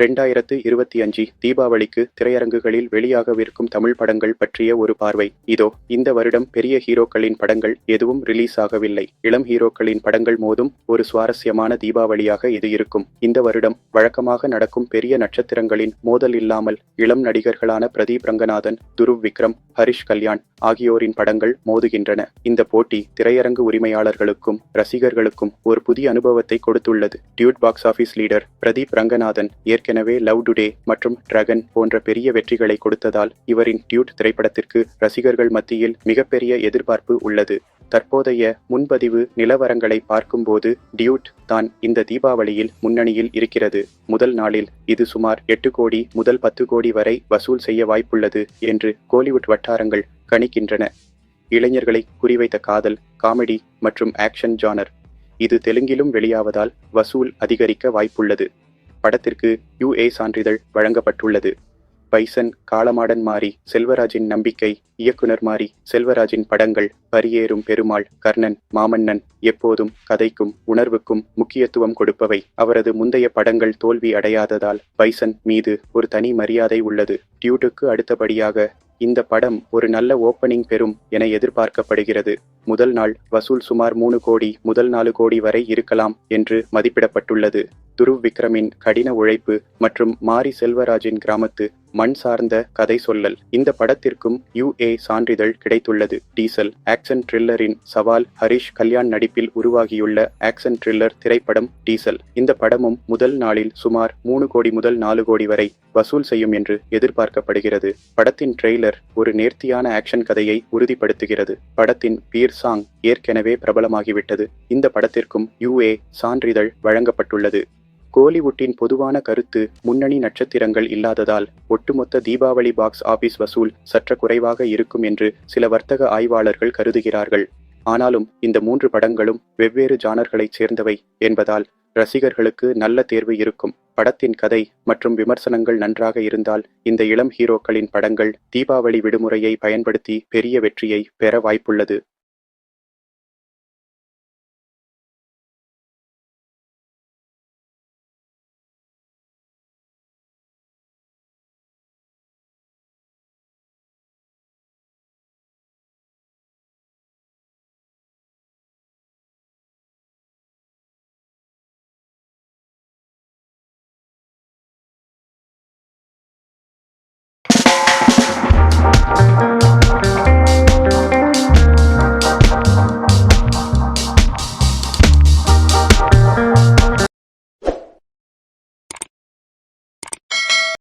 ரெண்டாயிரத்து இருபத்தி அஞ்சு தீபாவளிக்கு திரையரங்குகளில் வெளியாகவிருக்கும் தமிழ் படங்கள் பற்றிய ஒரு பார்வை. இதோ இந்த வருடம் பெரிய ஹீரோக்களின் படங்கள் எதுவும் ரிலீஸ் ஆகவில்லை. இளம் ஹீரோக்களின் படங்கள் மோதும் ஒரு சுவாரஸ்யமான தீபாவளியாக இது இருக்கும். இந்த வருடம் வழக்கமாக நடக்கும் பெரிய நட்சத்திரங்களின் மோதல் இல்லாமல் இளம் நடிகர்களான பிரதீப் ரங்கநாதன் துருவ் விக்ரம் ஹரிஷ் கல்யாண் ஆகியோரின் படங்கள் மோதுகின்றன. இந்த போட்டி திரையரங்கு உரிமையாளர்களுக்கும் ரசிகர்களுக்கும் ஒரு புதிய அனுபவத்தை கொடுத்துள்ளது. Dude box office leader Pradeep Ranganathan ஏற்கனவே லவ் டுடே மற்றும் டிராகன் போன்ற பெரிய வெற்றிகளை கொடுத்ததால் இவரின் டியூட் திரைப்படத்திற்கு ரசிகர்கள் மத்தியில் மிகப்பெரிய எதிர்பார்ப்பு உள்ளது. தற்போதைய முன்பதிவு நிலவரங்களை பார்க்கும்போது டியூட் தான் இந்த தீபாவளியில் முன்னணியில் இருக்கிறது. முதல் நாளில் இது சுமார் எட்டு கோடி முதல் பத்து கோடி வரை வசூல் செய்ய வாய்ப்புள்ளது என்று கோலிவுட் வட்டாரங்கள் கணிக்கின்றன. இளைஞர்களை குறிவைத்த காதல் காமெடி மற்றும் ஆக்ஷன் ஜானர். இது தெலுங்கிலும் வெளியாவதால் வசூல் அதிகரிக்க வாய்ப்புள்ளது. படத்திற்கு யுஏ சான்றிதழ் வழங்கப்பட்டுள்ளது. பைசன் காளமாடன் மாறி செல்வராஜின் நம்பிக்கை இயக்குனர் மாறி செல்வராஜின் படங்கள் பரியேறும் பெருமாள் கர்ணன் மாமன்னன் எப்போதும் கதைக்கும் உணர்வுக்கும் முக்கியத்துவம் கொடுப்பவை. அவரது முந்தைய படங்கள் தோல்வி அடையாததால் பைசன் மீது ஒரு தனி மரியாதை உள்ளது. டியூட்டுக்கு அடுத்தபடியாக இந்த படம் ஒரு நல்ல ஓப்பனிங் பெறும் என எதிர்பார்க்கப்படுகிறது. முதல் நாள் வசூல் சுமார் மூணு கோடி முதல் நாலு கோடி வரை இருக்கலாம் என்று மதிப்பிடப்பட்டுள்ளது. துருவ் விக்ரமின் கடின உழைப்பு மற்றும் மாரி செல்வராஜின் கிராமத்து மண் சார்ந்த கதை சொல்லல். இந்த படத்திற்கும் யுஏ சான்றிதழ் கிடைத்துள்ளது. டீசல் ஆக்ஷன் த்ரில்லரின் சவால் ஹரிஷ் கல்யாண் நடிப்பில் உருவாகியுள்ள ஆக்ஷன் த்ரில்லர் திரைப்படம் டீசல். இந்த படமும் முதல் நாளில் சுமார் மூணு கோடி முதல் நாலு கோடி வரை வசூல் செய்யும் என்று எதிர்பார்க்கப்படுகிறது. படத்தின் ட்ரெய்லர் ஒரு நேர்த்தியான ஆக்ஷன் கதையை உறுதிப்படுத்துகிறது. படத்தின் பீர் சாங் ஏற்கனவே பிரபலமாகிவிட்டது. இந்த படத்திற்கும் யுஏ சான்றிதழ் வழங்கப்பட்டுள்ளது. கோலிவுட்டின் பொதுவான கருத்து முன்னணி நட்சத்திரங்கள் இல்லாததால் ஒட்டுமொத்த தீபாவளி பாக்ஸ் ஆபீஸ் வசூல் சற்ற குறைவாக இருக்கும் என்று சில வர்த்தக ஆய்வாளர்கள் கருதுகிறார்கள். ஆனாலும் இந்த மூன்று படங்களும் வெவ்வேறு ஜானர்களைச் சேர்ந்தவை என்பதால் ரசிகர்களுக்கு நல்ல தேர்வு இருக்கும். படத்தின் கதை மற்றும் விமர்சனங்கள் நன்றாக இருந்தால் இந்த இளம் ஹீரோக்களின் படங்கள் தீபாவளி விடுமுறையை பயன்படுத்தி பெரிய வெற்றியை பெற வாய்ப்புள்ளது.